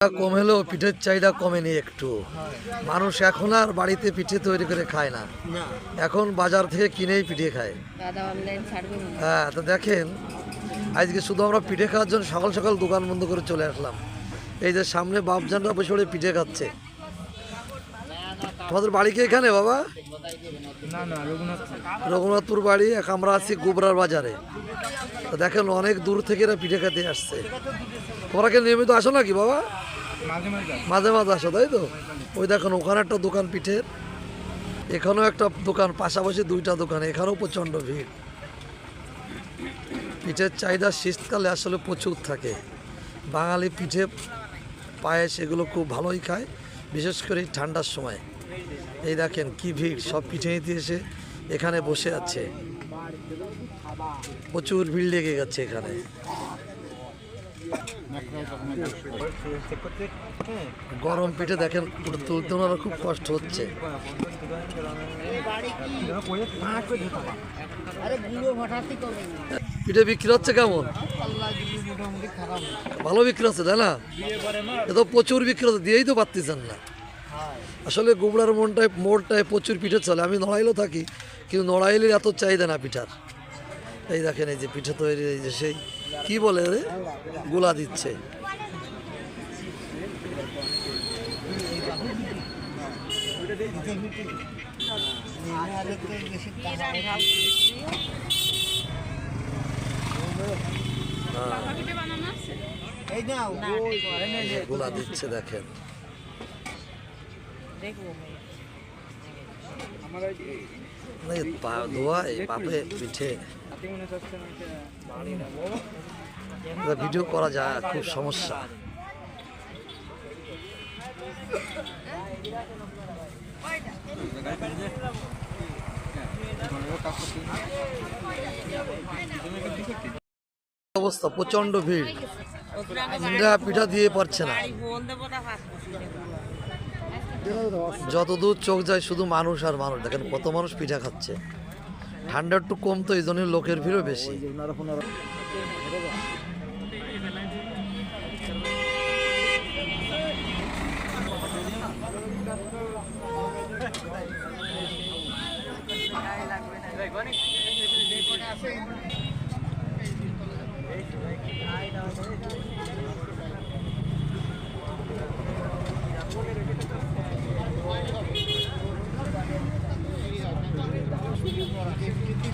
কম হলেও পিঠের চাহিদা কমেনি একটু। মানুষ এখন আর বাড়িতে পিঠে তৈরি করে খায় না। এখন বাজার থেকে কিনেই পিঠে খায়। দাদা অনলাইন ছাড়বে না হ্যাঁ তো দেখেন আজকে শুধু আমরা পিঠে খাওয়ার জন্য সকাল সকাল দোকান বন্ধ করে চলে আসলাম। এই যে সামনে বাপজানরা বসে পিঠে খাচ্ছে। তোমাদের বাড়ি কি এখানে বাবা? না না রঘুনাথপুর। বাড়ি এক আমরা আছি গোবরার বাজারে। তো দেখেন অনেক দূর থেকে এরা পিঠে খেতে আসছে। তোমরা কি নিয়মিত আসো নাকি বাবা? মাঝে মাঝে আসে। মাঝে মাঝে আসো তাই তো? ওই দেখুন ওখানে একটা দোকান পিঠের। এখানেও একটা দোকান পাশাপাশি দুইটা দোকান এখানেও প্রচণ্ড ভিড়। পিঠের চাহিদা শীতকালে আসলে প্রচুর থাকে। বাঙালি পিঠে পায়েস এগুলো খুব ভালোই খায় বিশেষ করে ঠান্ডার সময়। এই দেখেন কি ভিড়, সব পিঠে এসে এখানে বসে আছে। প্রচুর ভিড় লেগে গেছে এখানে। গরম পিঠে দেখেন তুলতে ওনারা খুব কষ্ট হচ্ছে। পিঠে বিক্রি হচ্ছে কেমন? ভালো বিক্রি হচ্ছে, তাই না? এ তো প্রচুর বিক্রি হচ্ছে, দিয়েই তো পারতেছেন না। আসলে গুবড়ার মনটায় মোড়টায় প্রচুর পিঠে চলে। আমি নড়াইলেও থাকি কিন্তু নড়াইলের এত চাহিদা না পিঠার। এই দেখেন এই যে পিঠে তৈরি এই যে সেই কি বলে রে? গোলা দিচ্ছে। গোলা দিচ্ছে দেখেন। পিঠে ভিডিও করা যায় খুব সমস্যা অবস্থা প্রচণ্ড ভিড় পিঠা দিয়ে পারছে না। যতদূর চোখ যায় শুধু মানুষ আর মানুষ। দেখেন কত মানুষ পিঠা খাচ্ছে। ঠান্ডা একটু কম তো এই জন্য লোকের ভিড়ও বেশি। আছে